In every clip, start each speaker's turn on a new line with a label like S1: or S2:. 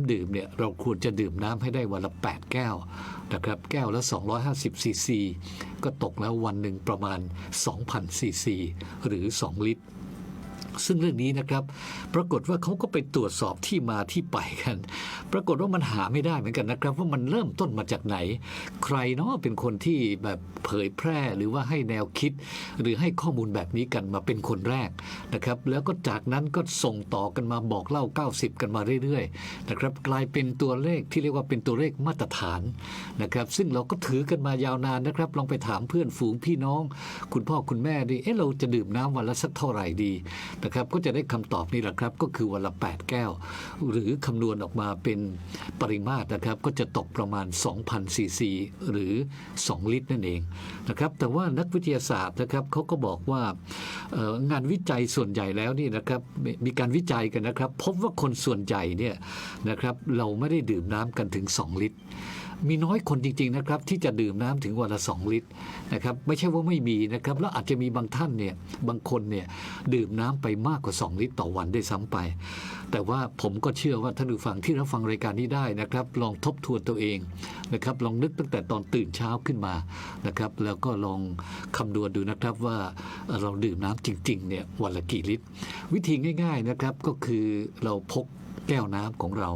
S1: ำดื่มเนี่ยเราควรจะดื่มน้ำให้ได้วันละ 8 แก้วนะครับแก้วละ 250ซีซีก็ตกแล้ววันหนึ่งประมาณ 2,000ซีซีหรือ 2 ลิตร ซึ่งเรื่องนี้นะครับ ปรากฏว่าเขาก็ไปตรวจสอบที่มาที่ไปกัน ปรากฏว่ามันหาไม่ได้เหมือนกันนะครับ ว่ามันเริ่มต้นมาจากไหน ใครเนาะเป็นคนที่แบบเผยแพร่หรือว่าให้แนวคิด หรือให้ข้อมูลแบบนี้กันมาเป็นคนแรกนะครับ แล้วก็จากนั้นก็ส่งต่อกันมาบอกเล่า 90 กันมาเรื่อยๆนะครับกลายเป็นตัวเลขที่เรียกว่าเป็นตัวเลขมาตรฐานนะครับซึ่งเราก็ถือกันมายาวนานนะครับ ลองไปถามเพื่อนฝูงพี่น้อง คุณพ่อคุณแม่ดิเอ๊ะเราจะดื่มน้ำวันละสักเท่าไหร่ดีนะครับก็จะได้คำตอบนี่แหละครับก็คือวันละ 8 แก้ว หรือคำนวณออกมาเป็นปริมาตรนะครับก็จะตกประมาณ 2,000ซีซีหรือ 2 ลิตรนั่นเองนะครับแต่ว่านักวิทยาศาสตร์นะครับเขาก็บอกว่างานวิจัยส่วนใหญ่แล้วนี่นะครับมีการวิจัยกันนะครับ พบว่าคนส่วนใหญ่เนี่ยนะครับเราไม่ได้ดื่มน้ำกันถึง 2 ลิตร มีน้อยคนจริงๆนะครับที่จะดื่มน้ำถึงวันละ 2 ลิตรนะครับไม่ใช่ว่าไม่มีนะครับแล้วอาจจะมีบางท่านเนี่ยบางคนเนี่ยดื่มน้ำไปมากกว่า 2 ลิตรต่อวันได้ซ้ำไป แต่ว่าผมก็เชื่อว่าท่านผู้ฟังที่รับฟังรายการนี้ได้นะครับลองทบทวนตัวเองนะครับลองนึกตั้งแต่ตอนตื่นเช้าขึ้นมานะครับแล้วก็ลองคำนวณดูนะครับว่าเราดื่มน้ำจริงๆเนี่ยวันละกี่ลิตร วิธีง่าย ๆนะครับก็คือเราพก แก้วน้ำของเรา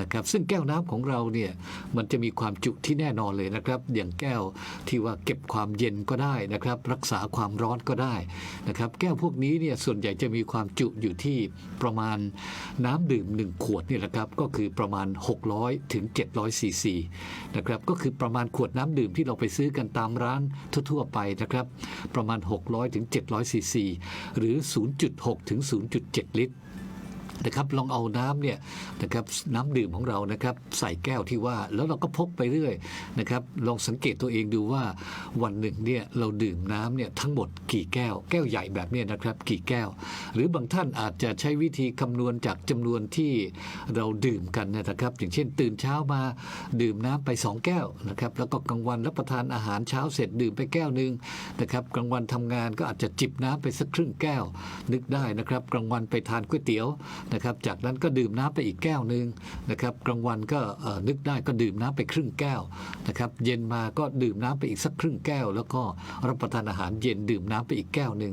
S1: นะครับ ซึ่งแก้วน้ำของเราเนี่ยมันจะมีความจุที่แน่นอนเลยนะครับ อย่างแก้วที่ว่าเก็บความเย็นก็ได้นะครับ รักษาความร้อนก็ได้นะครับ แก้วพวกนี้เนี่ยส่วนใหญ่จะมีความจุอยู่ที่ประมาณน้ำดื่ม 1 ขวดนี่แหละครับก็คือประมาณ 600ถึง700ซีซีนะครับก็คือประมาณขวดน้ำดื่มที่เราไปซื้อกันตามร้านทั่วๆไปนะครับ ประมาณ 600ถึง700ซีซีหรือ 0.6ถึง0.7 ลิตร นะครับลองเอาน้ำเนี่ยนะครับน้ำดื่มของเรานะครับใส่แก้วที่ว่าแล้วเราก็พกไปเรื่อยนะครับลองสังเกตตัวเองดูว่าวันหนึ่งเนี่ยเราดื่มน้ำเนี่ยทั้งหมดกี่แก้ว แก้วใหญ่แบบนี้นะครับกี่แก้ว หรือบางท่านอาจจะใช้วิธีคำนวณจากจำนวนที่เราดื่มกันนะครับ อย่างเช่น ตื่นเช้ามาดื่มน้ำไป 2 แก้วนะครับแล้วก็กลางวันรับประทานอาหารเช้าเสร็จดื่มไปแก้วหนึ่งนะครับกลางวันทำงานก็อาจจะจิบน้ำไปสักครึ่งแก้วนึกได้นะครับกลางวันไปทานก๋วยเตี๋ยวนะครับจากนั้นก็ดื่มน้ำไปอีกแก้วหนึ่งนะครับกลางวันก็นึกได้ก็ดื่มน้ำไปครึ่งแก้วนะครับเย็นมาก็ดื่มน้ำไปอีกสักครึ่งแก้ว แล้วก็รับประทานอาหารเย็นดื่มน้ำไปอีกแก้วหนึ่ง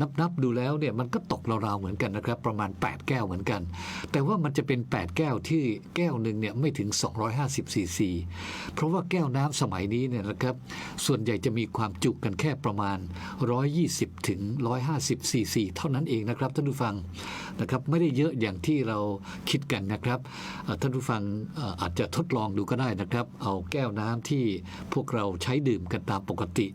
S1: นับนับดูแล้วเนี่ยมันก็ตกราวๆเหมือนกันนะครับประมาณ 8 แก้วเหมือนกัน แต่ว่ามันจะเป็น 8 แก้วที่แก้วหนึ่งเนี่ยไม่ถึง 250ซีซีเพราะว่าแก้วน้ำสมัยนี้เนี่ยนะครับส่วนใหญ่จะมีความจุกันแค่ประมาณ 120ถึง150ซีซีเท่านั้นเองนะครับท่านผู้ฟังนะครับไม่ได้เยอะอย่างที่เราคิดกันนะครับท่านผู้ฟังอาจจะทดลองดูก็ได้นะครับ เอาแก้วน้ำที่พวกเราใช้ดื่มกันตามปกติ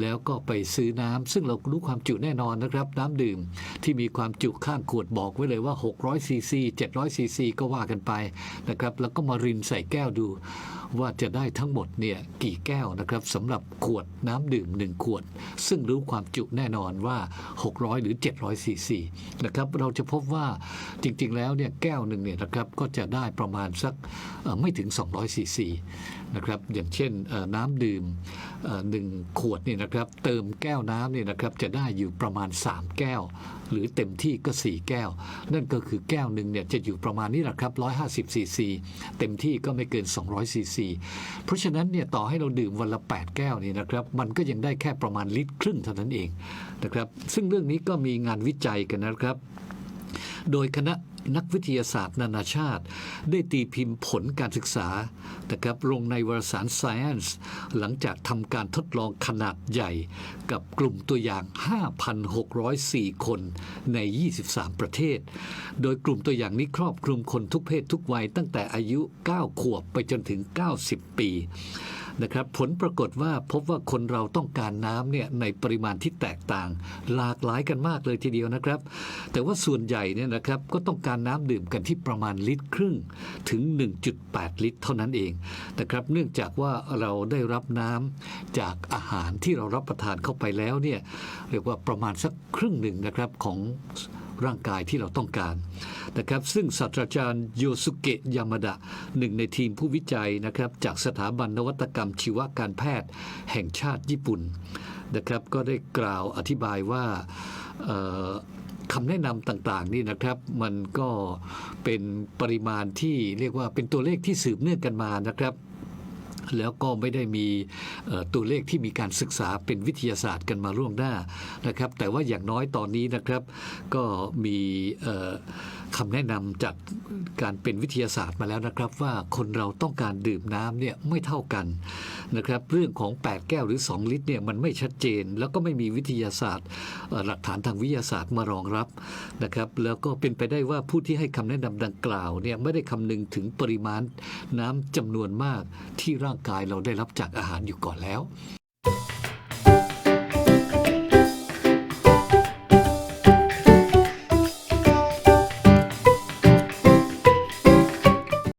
S1: แล้วก็ไปซื้อน้ำซึ่งเรารู้ความจุแน่นอนนะครับ น้ำดื่มที่มีความจุข้างขวดบอกไว้เลยว่า600ซีซี700ซีซีก็ว่ากันไปนะครับ แล้วก็มารินใส่แก้วดู ว่าจะได้ทั้งหมดเนี่ยกี่แก้วนะครับสำหรับขวดน้ำดื่ม 1 ขวด ซึ่งรู้ความจุแน่นอนว่า 600 หรือ 700ซีซีนะครับเราจะพบว่าจริงๆแล้วเนี่ยแก้วหนึ่งเนี่ยนะครับก็จะได้ประมาณสักไม่ถึง 200ซีซีนะครับอย่างเช่นน้ำดื่มหนึ่งขวดเนี่ยนะครับเติมแก้วน้ำเนี่ยนะครับจะได้อยู่ประมาณ 3 แก้ว หรือเต็มที่ก็ 4 แก้ว นั่นก็คือแก้วหนึ่งเนี่ยจะอยู่ประมาณนี้แหละครับ150ซีซีเต็มที่ก็ไม่เกิน 200ซีซีเพราะฉะนั้นเนี่ยต่อให้เราดื่มวันละ 8 แก้วนี่นะครับ มันก็ยังได้แค่ประมาณลิตรครึ่งเท่านั้นเองนะครับ ซึ่งเรื่องนี้ก็มีงานวิจัยกันนะครับ โดยคณะนักวิทยาศาสตร์นานาชาติ ได้ตีพิมพ์ผลการศึกษานะครับลงในวารสาร Science หลังจากทำการทดลองขนาดใหญ่กับกลุ่มตัวอย่าง 5,604 คนใน 23 ประเทศ โดยกลุ่มตัวอย่างนี้ครอบคลุมคนทุกเพศทุกวัยตั้งแต่อายุ 9 ขวบไปจนถึง 90 ปี นะครับ ผลปรากฏว่าพบว่าคนเราต้องการน้ำเนี่ยในปริมาณที่แตกต่าง หลากหลายกันมากเลยทีเดียวนะครับ แต่ว่าส่วนใหญ่เนี่ยนะครับก็ต้องการน้ำดื่มกันที่ประมาณลิตรครึ่งถึง 1.8 ลิตร เท่านั้นเองนะครับ เนื่องจากว่าเราได้รับน้ำจากอาหารที่เรารับประทานเข้าไปแล้วเนี่ยเรียกว่าประมาณสักครึ่งหนึ่งนะครับของ ร่างกายที่เราต้องการนะครับ ซึ่งศาสตราจารย์โยสุเกะยามาดะหนึ่งในทีมผู้วิจัยนะครับจากสถาบันนวัตกรรมชีวการแพทย์แห่งชาติญี่ปุ่นนะครับ ก็ได้กล่าวอธิบายว่าคำแนะนำต่างๆนี่นะครับมันก็เป็นปริมาณที่เรียกว่าเป็นตัวเลขที่สืบเนื่องกันมานะครับ แล้วก็ไม่ได้มีตัวเลขที่มีการศึกษาเป็นวิทยาศาสตร์กันมาล่วงหน้านะครับ แต่ว่าอย่างน้อยตอนนี้นะครับก็มีเคำแนะนำจากการเป็นวิทยาศาสตร์มาแล้วนะครับ ว่าคนเราต้องการดื่มน้ำเนี่ยไม่เท่ากันนะครับเรื่องของ 8 แก้วหรือ 2 ลิตรเนี่ยมันไม่ชัดเจน แล้วก็ไม่มีวิทยาศาสตร์ หลักฐานทางวิทยาศาสตร์มารองรับนะครับแล้วก็เป็นไปได้ว่าผู้ที่ให้คำแนะนำดังกล่าวเนี่ยไม่ได้คำนึงถึงปริมาณน้ำจำนวนมากที่ร่างกายเราได้รับจากอาหารอยู่ก่อนแล้ว